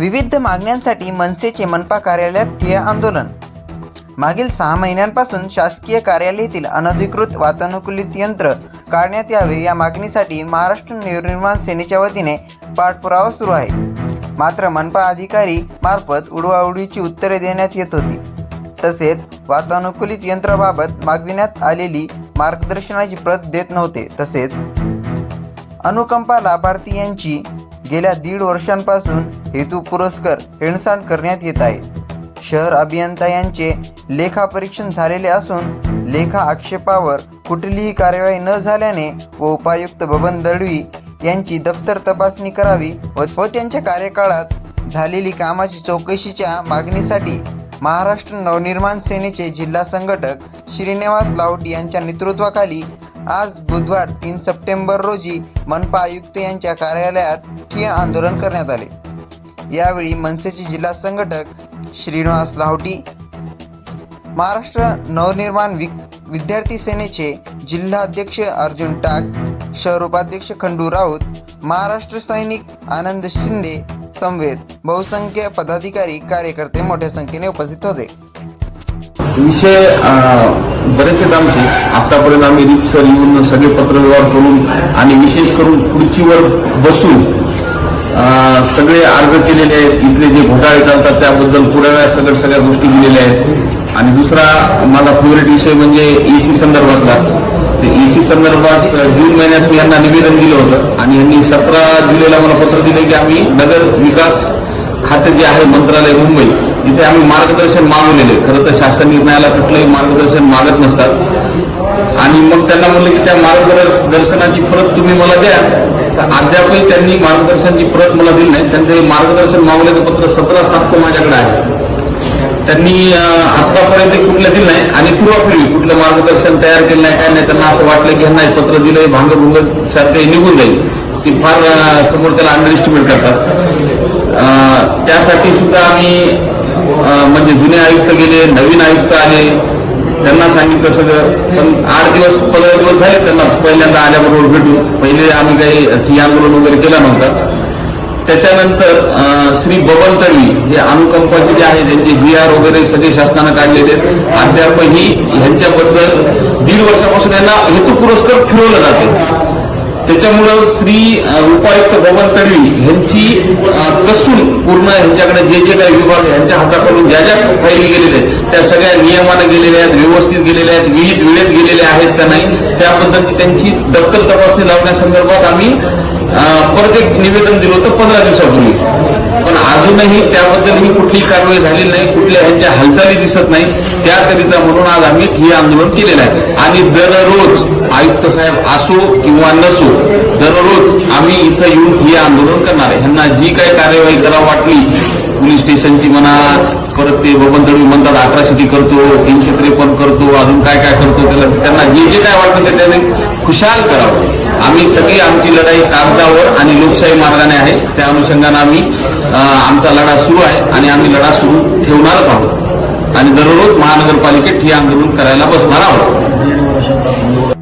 विविध मागण्यांसाठी मनसेचे मनपा कार्यालयात ठिय्या आंदोलन. मागील सहा महिन्यांपासून शासकीय कार्यालयातील अनधिकृत वातानुकूलित यंत्र काढण्यात यावे या मागणीसाठी महाराष्ट्र नवनिर्माण सेनेच्या वतीने पाठपुरावा सुरू आहे. मात्र मनपा अधिकारी मार्फत उडवाउडीची उत्तरे देण्यात येत होती. तसेच वातानुकूलित यंत्राबाबत मागविण्यात आलेली मार्गदर्शनाची प्रत देत नव्हते. तसेच अनुकंपा लाभार्थी यांची गेल्या दीड वर्षांपासून हेतू पुरस्कार हेळसांड करण्यात येत आहे. शहर अभियंता यांचे लेखापरीक्षण झालेले असून लेखा आक्षेपावर कुठलीही कार्यवाही न झाल्याने व उपायुक्त बबन दळवी यांची दप्तर तपासणी करावी व व त्यांच्या कार्यकाळात झालेली कामाची चौकशीच्या मागणीसाठी महाराष्ट्र नवनिर्माण सेनेचे जिल्हा संघटक श्रीनिवास लाऊट यांच्या नेतृत्वाखाली आज बुधवार तीन सप्टेंबर रोजी मनपा आयुक्त यांच्या कार्यालयात ठिय्या आंदोलन करण्यात आले. यावेळी मनसेचे जिल्हा संघटक श्रीनिवास लाहोटी महाराष्ट्र नवनिर्माण वि विद्यार्थी सेनेचे जिल्हा अध्यक्ष अर्जुन टाक शहर उपाध्यक्ष खंडू राऊत महाराष्ट्र सैनिक आनंद शिंदे समवेत बहुसंख्य पदाधिकारी कार्यकर्ते मोठ्या संख्येने उपस्थित होते. विषय अं, बरेच आहेत आमचे. आतापर्यंत आम्ही रितसर येऊन सगळे पत्रव्यवहार करून आणि विशेष करून खुर्चीवर बसून सगळे अर्ज केलेले आहेत. इथले जे घोटाळे चालतात त्याबद्दल पुराव्या सगळ्या सगळ्या गोष्टी दिलेल्या आहेत. आणि दुसरा माझा फेवरेट विषय म्हणजे एसी संदर्भातला. ते एसी संदर्भात जून महिन्यात मी यांना निवेदन दिलं होतं आणि यांनी सतरा जुलैला मला पत्र दिलं की आम्ही नगर विकास खाते जे आहे मंत्रालय मुंबई इथे आम्ही मार्गदर्शन मागवलेले खरं तर शासन निर्णयाला कुठलंही मार्गदर्शन मागत नसतात. आणि मग त्यांना म्हणलं की त्या मार्गदर्शनाची प्रत तुम्ही मला द्या. तर अद्यापही त्यांनी मार्गदर्शनाची प्रत मला दिली नाही. त्यांचं हे मार्गदर्शन मागवल्याचं पत्र सतरा सातचं माझ्याकडे आहे. त्यांनी आतापर्यंत कुठलं दिलं नाही. आणि पूर्वापूर्वी कुठलं मार्गदर्शन तयार केलं नाही काय नाही त्यांना असं वाटलं की ह्यांना पत्र दिलंय भांगभुंग सारखं निघून जाईल. ती फार समोर त्याला अंडर एस्टिमेट करतात. अं, त्यासाठी सुद्धा आम्ही म्हणजे जुने आयुक्त गेले नवीन आयुक्त आले त्यांना सांगितलं सगळं. पण आठ दिवस पंधरा दिवस झाले त्यांना पहिल्यांदा आल्याबरोबर भेटून. पहिले आम्ही काही ठिय्या आंदोलन वगैरे केला नव्हता. त्याच्यानंतर अं, श्री बबन तळवी हे अनुकंपाचे जे आहे त्यांचे जी आर वगैरे सगळे शासनानं काढलेले. आहेत. अद्यापही ह्यांच्याबद्दल दीड वर्षापासून यांना हेतू पुरस्कार फिरवलं जाते. त्याच्यामुळं श्री उपायुक्त बबन तडवी यांची कसून पूर्ण यांच्याकडे जे जे काही विभाग यांच्या हाताकडून ज्या ज्या फायली गेलेल्या आहेत त्या सगळ्या नियमानं गेलेल्या आहेत व्यवस्थित गेलेल्या आहेत विहित वेळेत गेलेल्या आहेत का नाही त्याबद्दलची त्यांची दप्तर तपासणी लावण्यासंदर्भात आम्ही परत एक निवेदन दिलं होतं पंधरा दिवसापूर्वी. पण अजूनही त्याबद्दल ही कुठलीही कारवाई झालेली नाही कुठल्या ह्यांच्या हालचाली दिसत नाही. त्याकरिता म्हणून आज आम्ही हे आंदोलन केलेलं आहे. आणि दररोज आयुक्त साहेब असो किंवा नसो दररोज आम्ही इथं येऊन हे आंदोलन करणार आहे. ह्यांना जी काही कार्यवाही करावी वाटली पोलीस स्टेशनची म्हणा परत ते बबनतळी म्हणतात अट्रॉसिटी करतो तीनशे त्रेपन्न करतो अजून काय काय करतो त्याला त्यांना जे जे काय वाटतं ते त्याने खुशाल करावं. आम्ही सगळी आमची लढाई कागदावर आणि लोकशाही मार्गाने आहे. त्या अनुषंगाने आम्ही आमचा लढा सुरू आहे आणि आम्ही लढा सुरू ठेवणारच आहोत. आणि दररोज महानगरपालिकेत ही आंदोलन करायला बसणार आहोत.